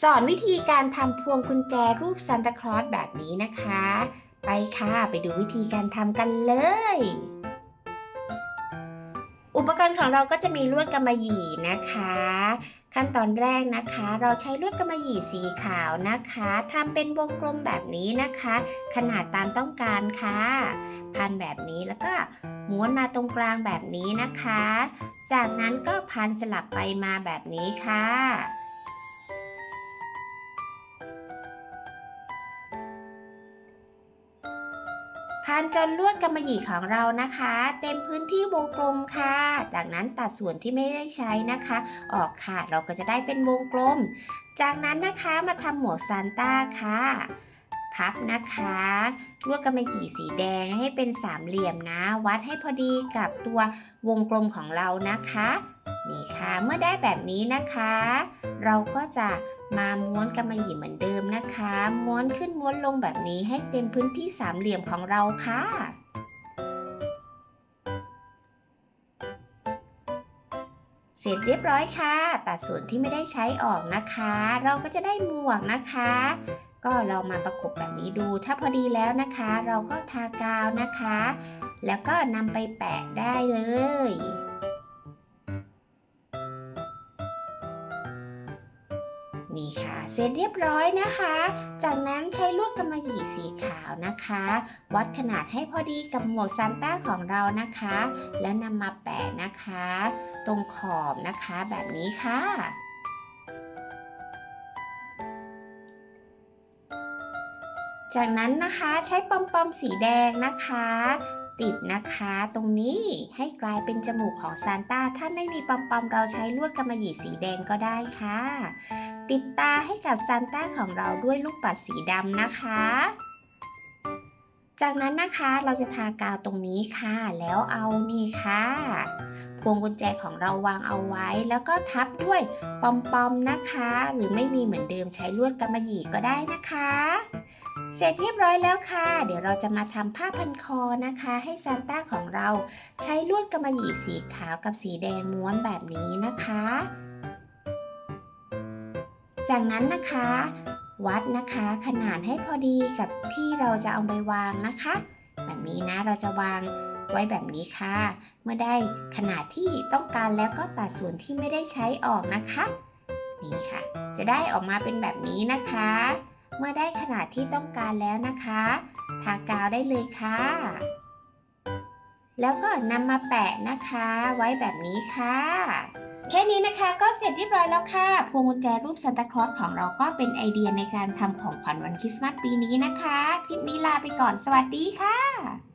สอนวิธีการทำพวงกุญแจรูปซานตาคลอสแบบนี้นะคะ ไปค่ะ ไปดูวิธีการทำกันเลย อุปกรณ์ของเราก็จะมีลวดกำมะหยี่นะคะ ขั้นตอนแรกนะคะ เราใช้ลวดกำมะหยี่สีขาวนะคะทำเป็นวงกลมแบบนี้นะคะ ขนาดตามต้องการค่ะ พันแบบนี้แล้วก็ม้วนมาตรงกลางแบบนี้นะคะ จากนั้นก็พันสลับไปมาแบบนี้ค่ะ พันจนลวดกำมะหยี่ของเรานะคะ เต็มพื้นที่วงกลมค่ะ จากนั้นตัดส่วนที่ไม่ได้ใช้นะคะ ออกค่ะเราก็จะได้เป็นวงกลม จากนั้นนะคะมาทำหมวกซานต้าค่ะ พับนะคะลวดกำมะหยี่สีแดงให้เป็นสามเหลี่ยมนะ วัดให้พอดีกับตัววงกลมของเรานะคะนี่ค่ะเมื่อได้แบบนี้นะคะ เราก็จะ มาม้วนกำมะหยี่เหมือนเดิมนะคะ ม้วนขึ้นม้วนลงแบบนี้ให้เต็มพื้นที่สามเหลี่ยมของเราค่ะ เสร็จเรียบร้อยค่ะ ตัดส่วนที่ไม่ได้ใช้ออกนะคะ เราก็จะได้หมวกนะคะ ก็เรามาประกบแบบนี้ดู ถ้าพอดีแล้วนะคะ เราก็ทากาวนะคะ แล้วก็นำไปแปะได้เลย นี่ค่ะ เสร็จเรียบร้อยนะคะ จากนั้นใช้ลวดกำมะหยี่สีขาวนะคะ วัดขนาดให้พอดีกับหมวกซานต้าของเรานะคะ แล้วนำมาแปะนะคะ ตรงขอบนะคะแบบนี้ค่ะจากนั้นนะคะใช้ปอมปอมสีแดงนะคะ ติดนะคะ ตรงนี้ให้กลายเป็นจมูกของซานต้า ถ้าไม่มีปอมปอมๆเราใช้ลวดกำมะหยี่สีแดงก็ได้ค่ะ ติดตาให้กับซานต้าของเราด้วยลูกปัดสีดำนะคะ จากนั้นนะคะเราจะทากาวตรงนี้ค่ะ แล้วเอานี่ค่ะ พวงกุญแจของเราวางเอาไว้ แล้วก็ทับด้วยปอมๆนะคะ หรือไม่มีเหมือนเดิมใช้ลวดกำมะหยี่ก็ได้นะคะ เสร็จเรียบร้อยแล้วค่ะ เดี๋ยวเราจะมาทำผ้าพันคอนะคะ ให้ซานต้าของเราใช้ลวดกำมะหยี่สีขาวกับสีแดงม้วนแบบนี้นะคะจากนั้นนะคะ วัดนะคะ ขนาดให้พอดีกับที่เราจะเอาไปวางนะคะ แบบนี้นะเราจะวางไว้แบบนี้ค่ะ เมื่อได้ขนาดที่ต้องการแล้วก็ตัดส่วนที่ไม่ได้ใช้ออกนะคะ นี่ค่ะ จะได้ออกมาเป็นแบบนี้นะคะ เมื่อได้ขนาดที่ต้องการแล้วนะคะทากาวได้เลยค่ะ แล้วก็นำมาแปะนะคะ ไว้แบบนี้ค่ะ แค่นี้นะคะก็เสร็จเรียบร้อยแล้วค่ะ พวงกุญแจรูปซานตาคลอสของเราก็เป็นไอเดียในการทำของขวัญวันคริสต์มาสปีนี้นะคะ คลิปนี้ลาไปก่อนสวัสดีค่ะ